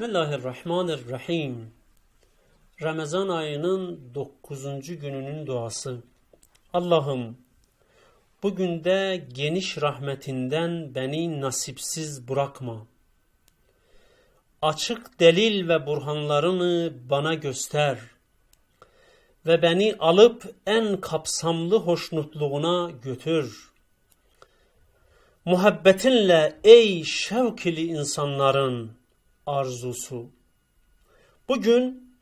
Bismillahirrahmanirrahim. Ramazan ayının 9. gününün duası. Allah'ım bugün de geniş rahmetinden beni nasipsiz bırakma. Açık delil ve burhanlarını bana göster ve beni alıp en kapsamlı hoşnutluğuna götür. Muhabbetinle ey şevkili insanların arzusu. Bugün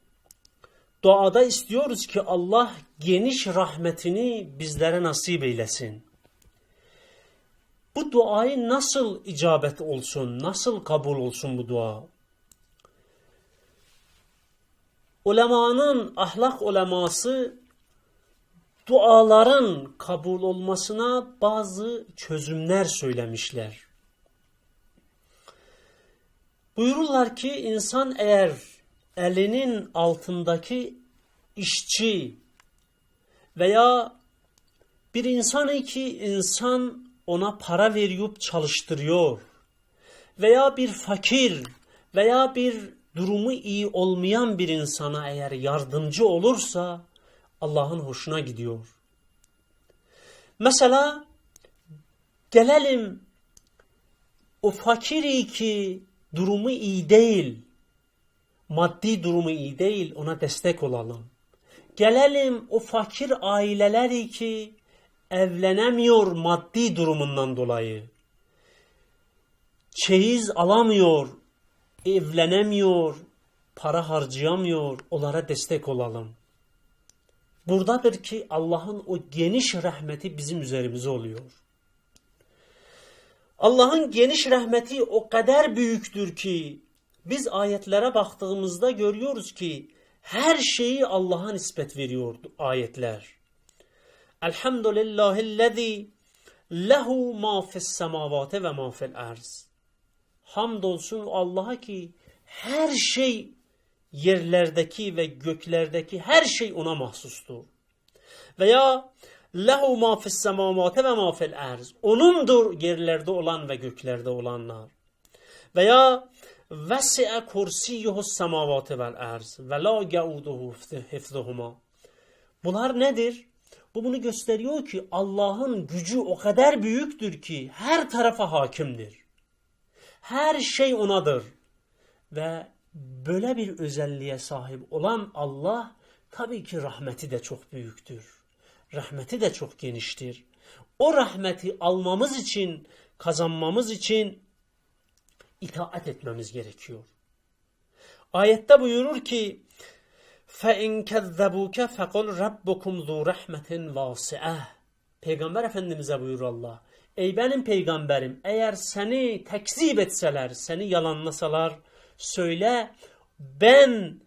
duada istiyoruz ki Allah geniş rahmetini bizlere nasip eylesin. Bu duayı nasıl icabet olsun, nasıl kabul olsun bu dua? Ulemanın, ahlak uleması duaların kabul olmasına bazı çözümler söylemişler. Buyururlar ki insan eğer elinin altındaki işçi veya bir insan ki insan ona para veriyip çalıştırıyor veya bir fakir veya bir durumu iyi olmayan bir insana eğer yardımcı olursa Allah'ın hoşuna gidiyor. Mesela gelelim o fakiri ki durumu iyi değil, maddi durumu iyi değil ona destek olalım. Gelelim o fakir aileleri ki evlenemiyor maddi durumundan dolayı. Çeyiz alamıyor, evlenemiyor, para harcayamıyor, onlara destek olalım. Buradadır ki Allah'ın o geniş rahmeti bizim üzerimize oluyor. Allah'ın geniş rahmeti o kadar büyüktür ki biz ayetlere baktığımızda görüyoruz ki her şeyi Allah'a nispet veriyor ayetler. Elhamdülillahillezî lehu ma fis semavate ve ma fil arz. Hamdolsun Allah'a ki her şey yerlerdeki ve göklerdeki her şey ona mahsustur. Veya lehu ma fis semavate ve ma fil arz. Onundur yerlerde olan ve göklerde olanlar. Veya vesi'e kursiyuhu semavate vel arz ve la gauduhu hifzuhuma. Bunlar nedir? Bu bunu gösteriyor ki Allah'ın gücü o kadar büyüktür ki her tarafa hakimdir. Her şey onadır. Ve böyle bir özelliğe sahip olan Allah tabii ki rahmeti de çok büyüktür Rahmeti de çok geniştir. O rahmeti almamız için, kazanmamız için itaat etmemiz gerekiyor. Ayette buyurur ki فَاِنْ كَذَّبُوكَ فَقُلْ رَبُّكُمْ ذُو رَحْمَةٍ وَاسِعَةٍ Peygamber Efendimiz'e buyurur Allah. Ey benim peygamberim eğer seni tekzip etseler, seni yalanlasalar söyle ben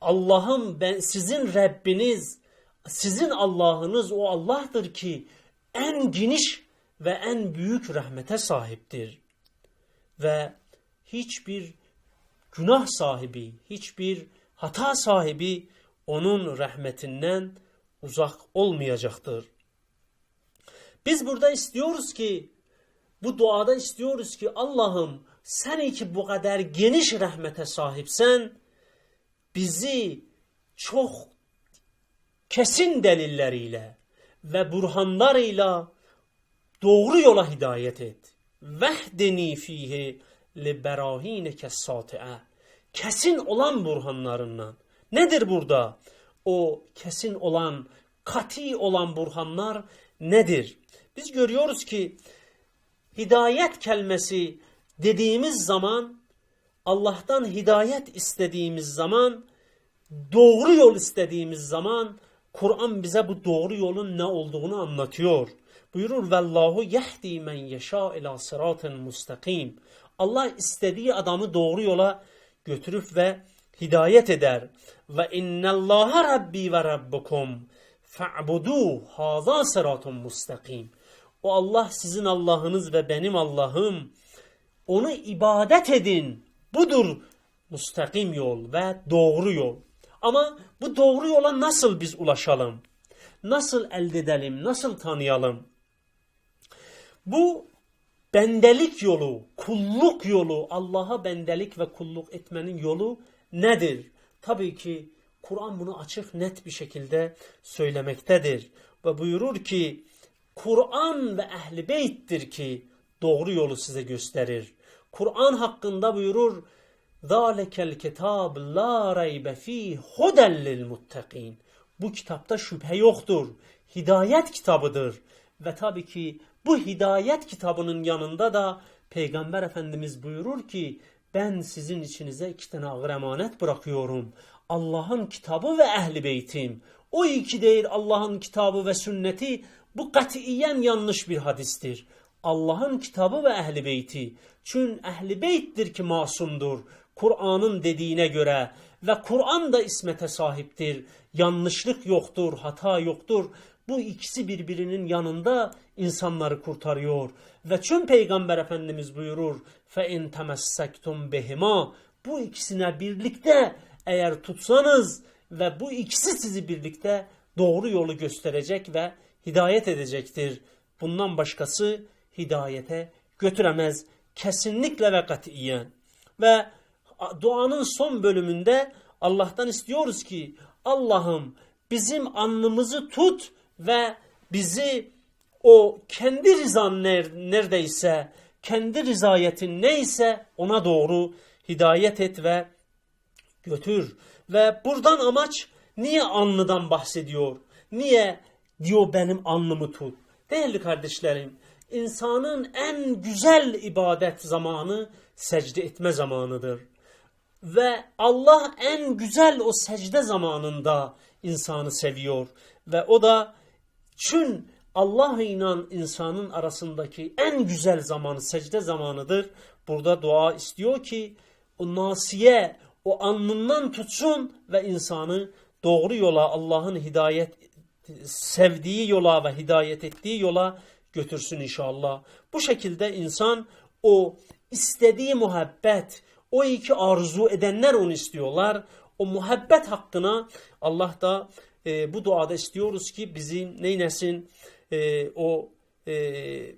Allah'ım ben sizin Rabbiniz, sizin Allah'ınız o Allah'tır ki en geniş ve en büyük rahmete sahiptir. Ve hiçbir günah sahibi, hiçbir hata sahibi onun rahmetinden uzak olmayacaktır. Biz burada istiyoruz ki, bu duada istiyoruz ki Allah'ım sen ki bu kadar geniş rahmete sahipsen, bizi çok kesin delilleriyle ve burhanlarıyla doğru yola hidayet et. Vehdeni fihi li berahineke sati'e. Kesin olan burhanlarından. Nedir burada? O kesin olan, kati olan burhanlar nedir? Biz görüyoruz ki hidayet kelimesi dediğimiz zaman Allah'tan hidayet istediğimiz zaman doğru yol istediğimiz zaman Kur'an bize bu doğru yolun ne olduğunu anlatıyor. Buyurur vallahu yehdi men yeşâ ila sıratın mustakim. Allah istediği adamı doğru yola götürüp ve hidayet eder. Ve innallaha rabbi ve rabbukum fa'budu haza sıratun mustakim. O Allah sizin Allah'ınız ve benim Allah'ım. Onu ibadet edin. Budur mustakim yol ve doğru yol. Ama bu doğru yola nasıl biz ulaşalım? Nasıl elde edelim? Nasıl tanıyalım? Bu bendelik yolu, kulluk yolu, Allah'a bendelik ve kulluk etmenin yolu nedir? Tabii ki Kur'an bunu açık net bir şekilde söylemektedir. Ve buyurur ki Kur'an ve ehli beyttir ki doğru yolu size gösterir. Kur'an hakkında buyurur ذَٰلَكَ الْكِتَابِ لَا رَيْبَ ف۪يهِ هُدًا لِلْمُتَّقِينَ Bu kitapta şüphe yoktur. Hidayet kitabıdır. Ve tabii ki bu hidayet kitabının yanında da Peygamber Efendimiz buyurur ki ben sizin içinize iki tane ağır emanet bırakıyorum. Allah'ın kitabı ve ehli beytim. O iki değil Allah'ın kitabı ve sünneti bu katiyen yanlış bir hadistir. Allah'ın kitabı ve ehli beyti. Çünkü ehli beyttir ki masumdur. Kur'an'ın dediğine göre ve Kur'an da ismete sahiptir. Yanlışlık yoktur, hata yoktur. Bu ikisi birbirinin yanında insanları kurtarıyor. Ve çün Peygamber Efendimiz buyurur. Fe in temessektum behima. Bu ikisine birlikte eğer tutsanız ve bu ikisi sizi birlikte doğru yolu gösterecek ve hidayet edecektir. Bundan başkası hidayete götüremez. Kesinlikle ve katiyen. Ve duanın son bölümünde Allah'tan istiyoruz ki Allah'ım bizim alnımızı tut ve bizi o kendi rızan neredeyse, kendi rizayetin neyse ona doğru hidayet et ve götür. Ve buradan amaç niye alnıdan bahsediyor? Niye diyor benim alnımı tut? Değerli kardeşlerim, insanın en güzel ibadet zamanı secde etme zamanıdır. Ve Allah en güzel o secde zamanında insanı seviyor. Ve o da çün Allah inan insanın arasındaki en güzel zamanı secde zamanıdır. Burada dua istiyor ki o nasiye o alnından tutsun ve insanı doğru yola Allah'ın hidayet sevdiği yola ve hidayet ettiği yola götürsün inşallah. Bu şekilde insan o istediği muhabbet, o iki arzu edenler onu istiyorlar. O muhabbet hakkına Allah da e, bu duada istiyoruz ki bizi neynesin e, o e,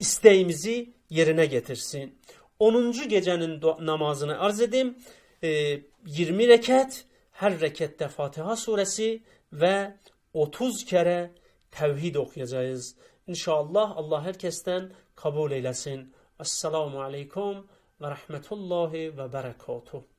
isteğimizi yerine getirsin. 10. gecenin namazını arz edeyim. E, 20 rekat, her rekette Fatiha suresi ve 30 kere tevhid okuyacağız. İnşallah Allah herkesten kabul eylesin. Esselamu aleyküm ve rahmetullahi ve berekatuhu.